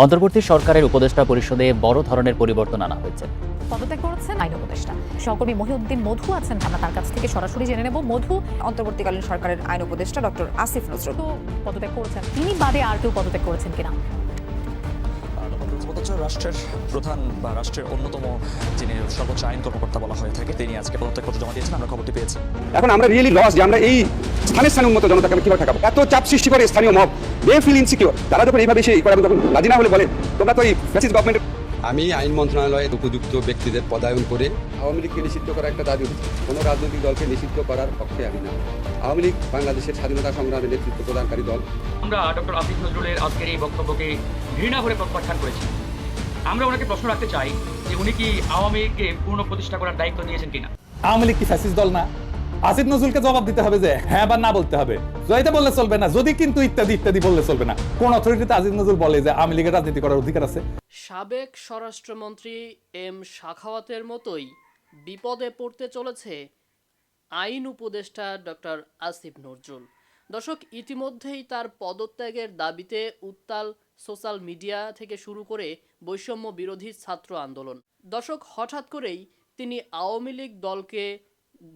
অন্তর্বর্তী সরকারের উপদেষ্টা পরিষদে বড় ধরনের পরিবর্তন আনা হয়েছে। পদত্যাগ করেছেন আইন উপদেষ্টা। সহকর্মী মহিউদ্দিন মধু আছেন আমরা তার কাছ থেকে সরাসরি জেনে নেব। মধু অন্তর্বর্তীকালীন সরকারের আইন উপদেষ্টা ডক্টর আসিফ নজরুল। পদত্যাগ করেছেন। তিনি বাদে আর কেউ পদত্যাগ করেছেন কিনা? রাষ্ট্রের প্রধান বা রাষ্ট্রের অন্যতম যিনি সর্বোচ্চ আইন কর্মকর্তা বলা হয়ে থাকে তিনি আজকে পদত্যাগপত্র জমা দিয়েছেন আমরা খবরটি পেয়েছি। এখন আমরা রিয়েলি লস যে আমরা এই স্থানে স্থানে উন্নত জনতাকে আমরা কীভাবে ঠেকাবো? এত চাপ সৃষ্টি করে স্থানীয় মব। দে ফিল ইনসিকিউর তারা যখন এইভাবে এসে করে তখন রাজি না হলে বলে তোমরা তো এই ফ্যাসিস গভর্নমেন্ট আমি আইন মন্ত্রণালয়ে উপযুক্ত ব্যক্তিদের পদায়ন করে আওয়ামী লীগকে নিষিদ্ধ করা একটা দাবি উঠেছে কোনো রাজনৈতিক দলকে নিষিদ্ধ করার পক্ষে আমি না। আওয়ামী লীগ বাংলাদেশের স্বাধীনতা সংগ্রামে নেতৃত্ব প্রদানকারী দল। আমরা ডক্টর আসিফ নজরুলের আজকের এই বক্তব্যকে ঘৃণা ভরে প্রত্যাখ্যান করেছি। আমরা ওনাকে প্রশ্ন রাখতে চাই যে উনি কি আওয়ামী লীগকে পূর্ণ প্রতিষ্ঠা করার দায়িত্ব নিয়েছেন কিনা? আওয়ামী লীগ কি ফ্যাসিস্ট দল না? আসিফ নজরুলকে জবাব দিতে হবে যে হ্যাঁ বা না বলতে হবে। জয়তে বললে চলবে না, যদি কিন্তু ইত্যাদি ইত্যাদি বললে চলবে না। কোন অথরিটিতে আজিজ নজরুল বলে যে আওয়ামী লীগের রাজনীতি করার অধিকার আছে? সাবেক স্বরাষ্ট্রমন্ত্রী এম শাখাওয়াতের মতোই বিপদে পড়তে চলেছে আইন উপদেষ্টা ডক্টর আসিফ নজরুল। দর্শক, ইতিমধ্যেই তার পদত্যাগের দাবিতে উত্তাল সোশ্যাল মিডিয়া থেকে শুরু করে বৈষম্য বিরোধী ছাত্র আন্দোলন। দর্শক, হঠাৎ করেই তিনি আওয়ামী লীগ দলকে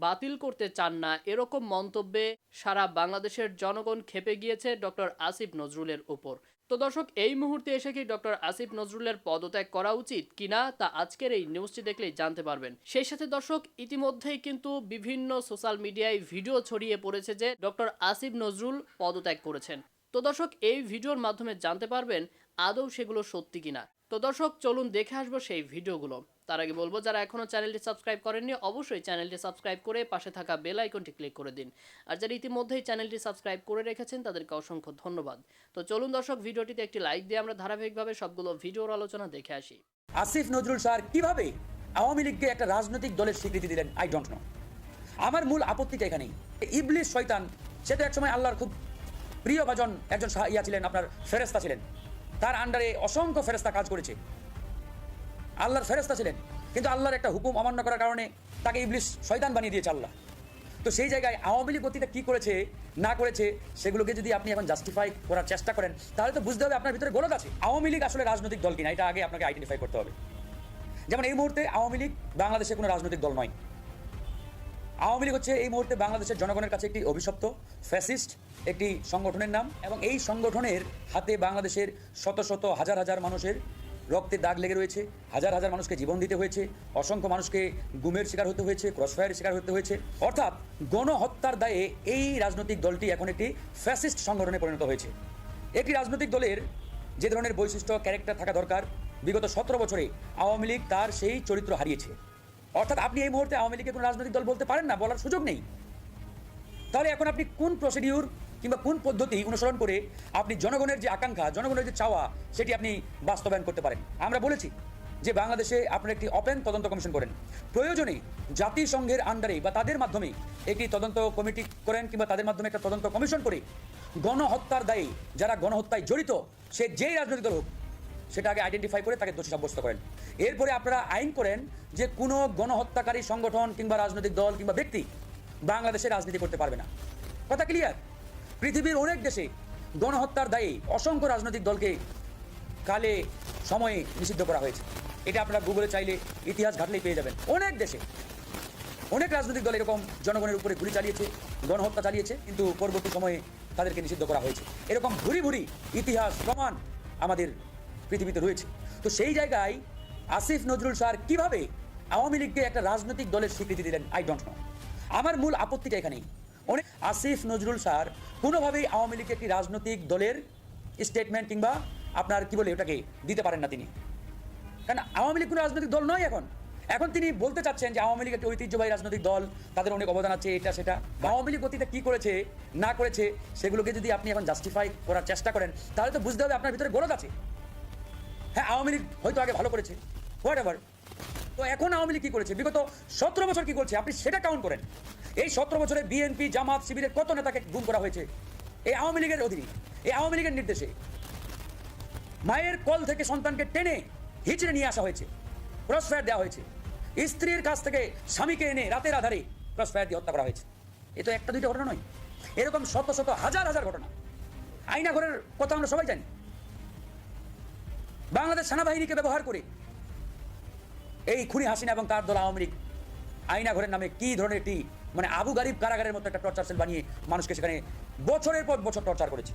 বাতিল করতে চান না এরকম মন্তব্যে সারা বাংলাদেশের জনগণ খেপে গিয়েছে ডক্টর আসিফ নজরুলের উপর। তো দর্শক, এই মুহূর্তে এসে কি ডক্টর আসিফ নজরুলের পদত্যাগ করা উচিত কিনা তা আজকের এই নিউজটি দেখলেই জানতে পারবেন। সেই সাথে দর্শক, ইতিমধ্যেই কিন্তু বিভিন্ন সোশ্যাল মিডিয়ায় ভিডিও ছড়িয়ে পড়েছে যে ডক্টর আসিফ নজরুল পদত্যাগ করেছেন। তো দর্শক, এই ভিডিওর মাধ্যমে জানতে পারবেন আদৌ সেগুলো সত্যি কিনা। তো দর্শক, চলুন দেখে আসব সেই ভিডিওগুলো। তার আগে বলব, যারা এখনও চ্যানেলটি সাবস্ক্রাইব করেননি, অবশ্যই চ্যানেলটি সাবস্ক্রাইব করে পাশে থাকা বেল আইকনটি ক্লিক করে দিন। আর যারা ইতিমধ্যেই চ্যানেলটি সাবস্ক্রাইব করে রেখেছেন, তাদেরকে অসংখ্য ধন্যবাদ। তো চলুন দর্শক, ভিডিওটিতে একটি লাইক দিয়ে আমরা ধারাবাহিকভাবে সবগুলো ভিডিওর আলোচনা দেখে আসি। আসিফ নজরুল স্যার, কীভাবে আওয়ামী লীগকে একটা রাজনৈতিক দলের স্বীকৃতি দিলেন? আই ডোন্ট নো আমার মূল আপত্তিটা এখানেই। ইবলিশ শয়তান, সে তো একসময় আল্লাহর খুব প্রিয় ভাজন একজন ইয়া ছিলেন, আপনার ফেরেস্তা ছিলেন। তার আন্ডারে অসংখ্য ফেরেস্তা কাজ করেছে। আল্লাহর ফেরেস্তা ছিলেন। কিন্তু আল্লাহর একটা হুকুম অমান্য করার কারণে তাকে ইবলিশ শয়তান বানিয়ে দিয়েছে আল্লাহ। তো সেই জায়গায় আওয়ামী লীগ অতীতে কী করেছে, না করেছে, সেগুলোকে যদি আপনি এখন জাস্টিফাই করার চেষ্টা করেন, তাহলে তো বুঝতে হবে আপনার ভিতরে গলদ আছে। আওয়ামী লীগ আসলে রাজনৈতিক দল কিনা, এটা আগে আপনাকে আইডেন্টিফাই করতে হবে। যেমন এই মুহূর্তে আওয়ামী লীগ বাংলাদেশে কোনো রাজনৈতিক দল নয়। আওয়ামী লীগ হচ্ছে এই মুহূর্তে বাংলাদেশের জনগণের কাছে একটি অভিশপ্ত ফ্যাসিস্ট একটি সংগঠনের নাম, এবং এই সংগঠনের হাতে বাংলাদেশের শত শত, হাজার হাজার মানুষের রক্তের দাগ লেগে রয়েছে, হাজার হাজার মানুষকে জীবন দিতে হয়েছে, অসংখ্য মানুষকে গুমের শিকার হতে হয়েছে, ক্রসফায়ারের শিকার হতে হয়েছে। অর্থাৎ গণহত্যার দায়ে এই রাজনৈতিক দলটি এখন একটি ফ্যাসিস্ট সংগঠনে পরিণত হয়েছে। একটি রাজনৈতিক দলের যে ধরনের বৈশিষ্ট্য ক্যারেক্টার থাকা দরকার, বিগত সতেরো বছরে আওয়ামী লীগ তার সেই চরিত্র হারিয়েছে। অর্থাৎ আপনি এই মুহূর্তে আওয়ামী লীগের কোনো রাজনৈতিক দল বলতে পারেন না, বলার সুযোগ নেই। তাহলে এখন আপনি কোন প্রসিডিউর কিংবা কোন পদ্ধতি অনুসরণ করে আপনি জনগণের যে আকাঙ্ক্ষা, জনগণের যে চাওয়া, সেটি আপনি বাস্তবায়ন করতে পারেন। আমরা বলেছি যে বাংলাদেশে আপনারা একটি ওপেন তদন্ত কমিশন করেন। প্রয়োজনে জাতিসংঘের আন্ডারে বা তাদের মাধ্যমে একটি তদন্ত কমিটি করেন কিংবা তাদের মাধ্যমে একটা তদন্ত কমিশন করে গণহত্যার দায়ে যারা গণহত্যায় জড়িত, সে যেই রাজনৈতিক দল হোক, সেটা আগে আইডেন্টিফাই করে তাকে দোষী সাব্যস্ত করেন। এরপরে আপনারা আইন করেন যে কোনো গণহত্যাকারী সংগঠন কিংবা রাজনৈতিক দল কিংবা ব্যক্তি বাংলাদেশে রাজনীতি করতে পারবে না। কথা ক্লিয়ার পৃথিবীর অনেক দেশে গণহত্যার দায়ে অসংখ্য রাজনৈতিক দলকে কালে সময়ে নিষিদ্ধ করা হয়েছে। এটা আপনারা গুগলে চাইলে ইতিহাস ঘাটলেই পেয়ে যাবেন। অনেক দেশে অনেক রাজনৈতিক দল এরকম জনগণের উপরে গুলি চালিয়েছে, গণহত্যা চালিয়েছে, কিন্তু পরবর্তী সময়ে তাদেরকে নিষিদ্ধ করা হয়েছে। এরকম ভুরি ভুরি ইতিহাস, প্রমাণ আমাদের পৃথিবীতে রয়েছে। তো সেই জায়গায় আসিফ নজরুল স্যার কীভাবে আওয়ামী লীগকে একটা রাজনৈতিক দলের স্বীকৃতি দিলেন? আই ডোন্ট নো আমার মূল আপত্তিটা এখানেই। অনেক আসিফ নজরুল স্যার, কোনোভাবেই আওয়ামী লীগকে একটি রাজনৈতিক দলের স্টেটমেন্ট কিংবা আপনার কি বলে ওটাকে দিতে পারেন না তিনি। কারণ আওয়ামী লীগ কোনো রাজনৈতিক দল নয় এখন। এখন তিনি বলতে চাচ্ছেন যে আওয়ামী লীগ একটি ঐতিহ্যবাহী রাজনৈতিক দল, তাদের অনেক অবদান আছে, এটা, সেটা। আওয়ামী লীগ অতীতে কি করেছে, না করেছে, সেগুলোকে যদি আপনি এখন জাস্টিফাই করার চেষ্টা করেন, তাহলে তো বুঝতে হবে আপনার ভিতরে গলদ আছে। হ্যাঁ আওয়ামী লীগ হয়তো আগে ভালো করেছে হোয়াট এভার তো এখন আওয়ামী লীগ কি করেছে? বিগত সতেরো বছর কি করছে? আপনি সেটা কাউন্ট করেন। এই সতেরো বছরে বিএনপি, জামাত, শিবিরের কত নেতাকে গুম করা হয়েছে? এই আওয়ামী লীগের অধীনে, এই আওয়ামী লীগের নির্দেশে মায়ের কল থেকে সন্তানকে টেনে হিচড়ে নিয়ে আসা হয়েছে ক্রসফায়ার দেওয়া হয়েছে। স্ত্রীর কাছ থেকে স্বামীকে এনে রাতের আধারে ক্রসফায়ার দিয়ে হত্যা করা হয়েছে। এ তো একটা দুইটা ঘটনা নয়। এরকম শত শত হাজার হাজার ঘটনা। আইনা ঘরের কথা আমরা সবাই জানি। বাংলাদেশ সেনাবাহিনীকে ব্যবহার করে এই খুনি হাসিনা এবং তার দল আওয়ামী আইনা ঘরের নামে কি ধরনের একটি মানে আবু গারিব কারাগারের মতো একটা টর্চার সেল বানিয়ে মানুষকে সেখানে বছরের পর বছর টর্চার করেছে।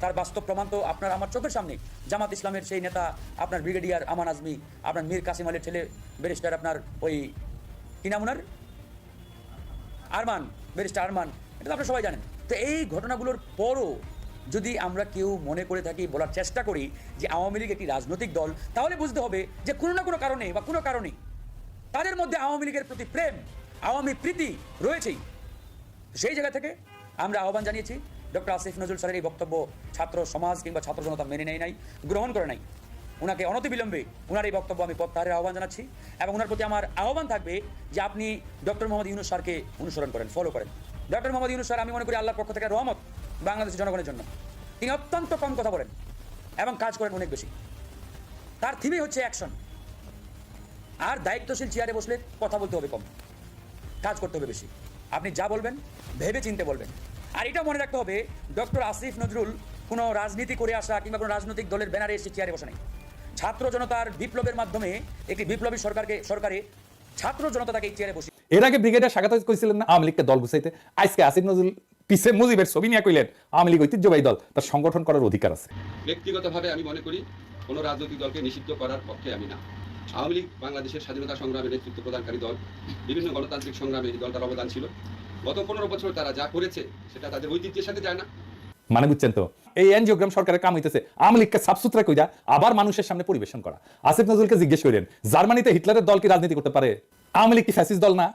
তার বাস্তব প্রমাণ তো আপনার আমার চোখের সামনে। জামাত ইসলামের সেই নেতা, আপনার ব্রিগেডিয়ার আমান আজমি, আপনার মীর কাসিম আলীর ছেলে, ব্যারিস্টার আপনার ওই কি নাম ওনার? আরমান, ব্যারিস্টার আরমান, এটা তো আপনারা সবাই জানেন। তো এই ঘটনাগুলোর পরও যদি আমরা কেউ মনে করে থাকি, বলার চেষ্টা করি যে আওয়ামী লীগ একটি রাজনৈতিক দল, তাহলে বুঝতে হবে যে কোনো না কোনো কারণে বা কোনো কারণে তাদের মধ্যে আওয়ামী লীগের প্রতি প্রেম, আওয়ামী প্রীতি রয়েছেই। সেই জায়গা থেকে আমরা আহ্বান জানিয়েছি, ডক্টর আসিফ নজরুল স্যারের এই বক্তব্য ছাত্র সমাজ কিংবা ছাত্র জনতা মেনে নেয় নাই, গ্রহণ করে নাই। ওনাকে অনতিবিলম্বে ওনার এই বক্তব্য আমি প্রত্যাহারের আহ্বান জানাচ্ছি এবং ওনার প্রতি আমার আহ্বান থাকবে যে আপনি ডক্টর মোহাম্মদ ইউনুস স্যারকে অনুসরণ করেন ফলো করেন। ডক্টর মোহাম্মদ ইউনুস স্যার, আমি মনে করি আল্লাহর পক্ষ থেকে রহমত। বাংলাদেশের জনগণের জন্য। তিনি অত্যন্ত কম কথা বলেন এবং কাজ করেন অনেক বেশি। তার থিমই হচ্ছে অ্যাকশন আর দায়িত্বশীল চেয়ারে বসলে কথা বলতে হবে কম। কাজ করতে হবে বেশি। আপনি যা বলবেন ভেবে চিনতে বলবেন। আর এটা মনে রাখতে হবে, ডক্টর আসিফ নজরুল কোনো রাজনীতি করে আসা কিংবা কোনো রাজনৈতিক দলের ব্যানারে এসে চেয়ারে বসে নাই। ছাত্র জনতার বিপ্লবের মাধ্যমে একটি বিপ্লবী সরকারকে, সরকারে ছাত্র জনতা তাকে চেয়ারে বসে এর আগে ব্রিগেডের স্বাগত করেছিলেন না? আওয়ামী লীগকে দল গুছাইতে। আজকে আসিফ নজরুল পিছে মুজিবের ছবি নিয়ে কইলেন আওয়ামী লীগ ঐতিহ্যবাহী দল তার সংগঠন করার অধিকার আছে। ব্যক্তিগতভাবে আমি মনে করি কোনো রাজনৈতিক দলকে নিষিদ্ধ করার পক্ষে আমি না। আওয়ামী লীগ বাংলাদেশের স্বাধীনতা সংগ্রামে নেতৃত্ব প্রদানকারী দল বিভিন্ন গণতান্ত্রিক সংগ্রামে এই দলটার অবদান ছিল। গত পনেরো বছর তারা যা করেছে সেটা তাদের ঐতিহ্যের সাথে যায় না। মানে বুঝছেন তো এই এনজিওগ্রাম সরকারের কাম হইতেছে আওয়ামী লীগকে সাফসুতরা কইরা আবার মানুষের সামনে পরিবেশন করা। আসিফ নজরুলকে জিজ্ঞেস করেন জার্মানিতে হিটলারের দল কি রাজনীতি করতে পারে? আওয়ামী লীগ কি ফ্যাসিস্ট দল না?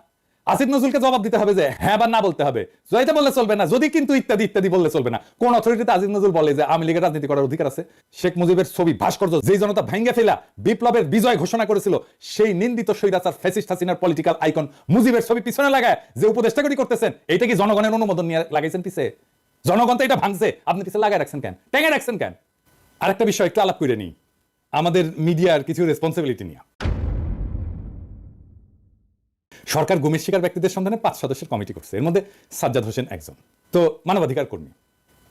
আসিফ নজরুলকে জবাব দিতে হবে যে হ্যাঁ বা না বলতে হবে। জয়তে বললে চলবে না, যদি কিন্তু ইত্যাদি ইত্যাদি বললে চলবে না। কোন অথরিটিতে আজিজ নজরুল বলে যে আওয়ামী লীগের রাজনীতি করার অধিকার আছে? শেখ মুজিবের ছবি ভাস্কর্য, যেই জনতা ভেঙ্গে ফেলা বিপ্লবের বিজয় ঘোষণা করেছিল, সেই নিন্দিত স্বৈরাচার ফ্যাসিস্ট হাসিনার পলিটিক্যাল আইকন মুজিবের ছবি পিছনে লাগায় যে উপদেষ্টা করি করতেছেন এটা কি জনগণের অনুমোদন নিয়ে লাগাইছেন পিছে? জনগণ তো এটা ভাঙছে, আপনি পিছে লাগায় রাখছেন কেন? টেঙে রাখছেন কেন? আরেকটা বিষয়, একটু আলাপ করে নিই। আমাদের মিডিয়ার কিছু রেসপন্সিবিলিটি নিয়ে। সরকার গুমের শিকার ব্যক্তিদের সন্ধানে পাঁচ সদস্যের কমিটি করছে। এর মধ্যে সাজ্জাদ হোসেন একজন। তো মানবাধিকার কর্মী।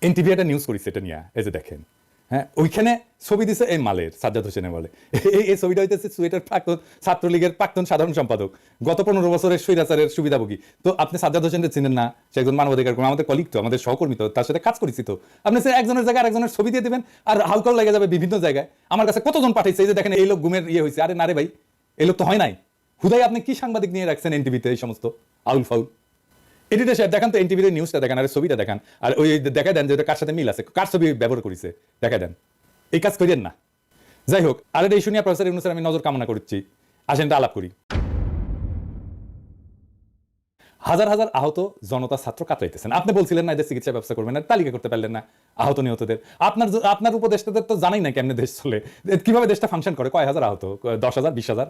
এনটিভি একটা নিউজ করেছে এটা নিয়ে, এই যে দেখেন। হ্যাঁ ওইখানে ছবি দিছে এই মালের, সাজ্জাদ হোসেনের বলে এই এই ছবিটা হইতেছে সুয়েটার প্রাক্তন, ছাত্রলীগের প্রাক্তন সাধারণ সম্পাদক। গত পনেরো বছরের স্বৈরাচারের সুবিধাভোগী। তো আপনি সাজ্জাদ হোসেনকে চিনেন না, সে একজন মানবাধিকার কর্মী, আমাদের কলিগ তো, আমাদের সহকর্মী তো, তার সাথে কাজ করেছি তো। আপনি সে একজনের জায়গায় আর একজনের ছবি দিয়ে দেবেন, আর হালকল লেগে যাবে বিভিন্ন জায়গায়। আমার কাছে কতজন পাঠাইছে? এই যে দেখেন, এই লোক গুমের ইয়ে হয়েছে আরে না রে ভাই, এই লোক তো হয় নাই। হুদাই, আপনি কি সাংবাদিক নিয়ে রাখছেন এনটিভিতে এই সমস্ত? আউল ফাউল। এডিটর সাহেব দেখান তো এনটিভিতে নিউজটা দেখান, আর ছবিটা দেখান। আর ওই দেখা দেন যে কার সাথে মিল আছে, কার ছবি ব্যবহার করেছে, দেখা দেন। এই কাজ করিয়েন না। যাই হোক, আর এই শুনিয়া প্রফেসর ইউনুসের আমি নজর কামনা করছি। আসেন, এটা আলাপ করি। হাজার হাজার আহত জনতা ছাত্র কাতরাইতেছেন। আপনি বলছিলেন না এদের চিকিৎসা ব্যবস্থা করবেন না, তালিকা করতে পারলেন না আহত নিহতদের। আপনার আপনার উপদেষ্টাদের তো জানাই না কেমনে দেশ চলে। কীভাবে দেশটা ফাংশন করে? কয় হাজার আহত? দশ হাজার, বিশ হাজার?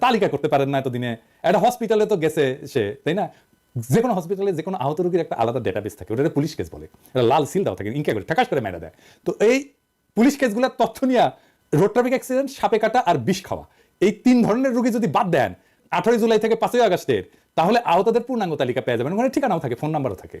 তালিকা করতে পারেন না এতদিনে। একটা হসপিটালে তো গেছে সে, তাই না? যে কোনো হসপিটালে যে কোনো আহত রোগীর একটা আলাদা ডেটাবেস থাকে ওটা পুলিশ কেস বলে। এটা লাল সিল দাও থাকে, ইনকা করে, ঠাকাশ করে মেরা দেয়। তো এই পুলিশ কেসগুলোর তথ্য নিয়ে রোড ট্রাফিক অ্যাক্সিডেন্ট সাপে কাটা আর বিষ খাওয়া। এই তিন ধরনের রোগী যদি বাদ দেন, আঠারোই জুলাই থেকে পাঁচই আগস্টের, তাহলে আহতদের পূর্ণাঙ্গ তালিকা পেয়ে যাবেন। ওখানে ঠিকানাও থাকে ফোন নাম্বারও থাকে।